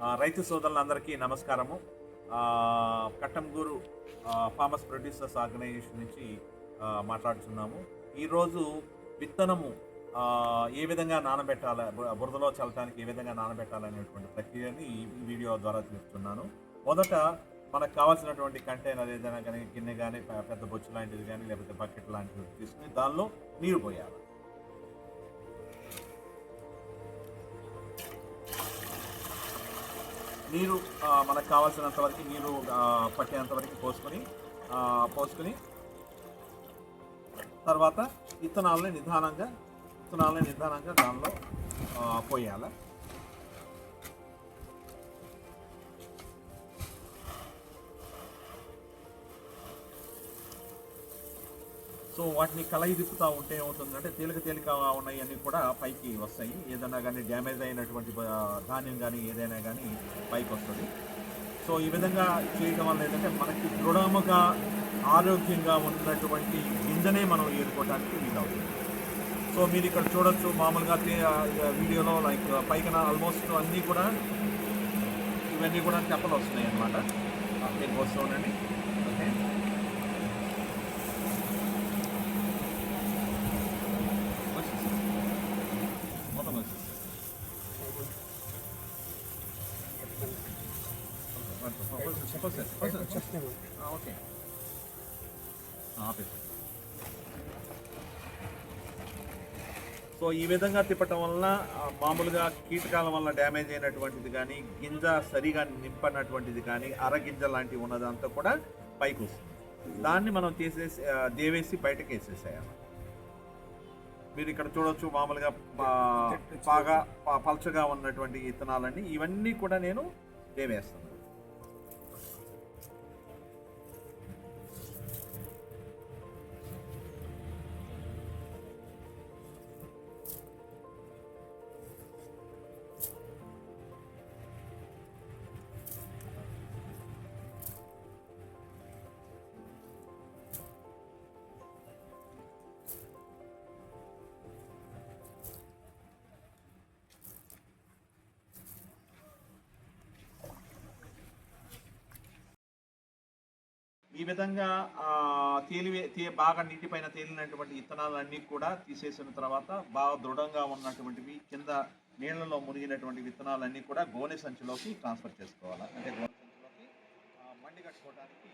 రైతు సోదరులందరికీ నమస్కారము. కట్టంగూరు ఫార్మర్స్ ప్రొడ్యూసర్స్ ఆర్గనైజేషన్ నుంచి మాట్లాడుతున్నాము ఈరోజు విత్తనము ఏ విధంగా నానబెట్టాలి బు- బురదలో చల్లటానికి ఏ విధంగా నానబెట్టాలనేటువంటి ప్రక్రియని ఈ వీడియో ద్వారా తెలుపుతున్నాను. మొదట మనకు కావాల్సినటువంటి కంటైనర్ ఏదైనా కానీ గిన్నె కానీ పెద్ద బొచ్చు లాంటిది కానీ లేకపోతే బకెట్ లాంటిది తీసుకుని దానిలో నీరు పోయాలి. నీరు మనకు కావాల్సినంత వరకు నీరు పట్టేంత వరకు పోసుకొని పోసుకొని తర్వాత విత్తనాలని నిదానంగా విత్తనాలని నిదానంగా దానిలో పోయాలి. సో వాటిని కలయి ఉంటే ఏమవుతుందంటే తేలిక తేలిక ఉన్నాయన్నీ కూడా పైకి వస్తాయి. ఏదైనా కానీ డ్యామేజ్ అయినటువంటి ధాన్యం కానీ ఏదైనా కానీ పైకి వస్తుంది. సో ఈ విధంగా చేయడం వల్ల ఏంటంటే మనకి దృఢముగా ఆరోగ్యంగా ఉన్నటువంటి గింజనే మనం ఏరుకోవడానికి వీలవుతుంది సో మీరు ఇక్కడ చూడొచ్చు మామూలుగా వీడియోలో లైక్ పైన ఆల్మోస్ట్ అన్నీ కూడా ఇవన్నీ కూడా తెప్పలు వస్తున్నాయి అన్నమాట మీకు వస్తూ ఉండండి. ఓకే. ఓకే ఆపేసి సో ఈ విధంగా తిప్పటం వలన ఆ, మామూలుగా కీటకాల వల్ల డ్యామేజ్ అయినటువంటిది కానీ గింజ సరిగా నింపనటువంటిది కానీ అరగింజ లాంటివి ఉన్నదంతా కూడా పైకి వస్తుంది. దాన్ని మనం తీసేసి దేవేసి బయటకు వేసేసేయాలి. మీరు ఇక్కడ చూడొచ్చు మామూలుగా బాగా పల్చగా ఉన్నటువంటి ఇత్తనాలన్నీ ఇవన్నీ కూడా నేను దేవేస్తాను. ఈ విధంగా తేలివే తే బాగా నీటిపైన తేలినటువంటి విత్తనాలన్నీ కూడా తీసేసిన తర్వాత బాగా దృఢంగా ఉన్నటువంటివి కింద నీళ్ళలో మునిగినటువంటి విత్తనాలన్నీ కూడా గోనె సంచిలోకి ట్రాన్స్ఫర్ చేసుకోవాలి? అంటే గోనె సంచిలోకి మండి కట్టుకోవడానికి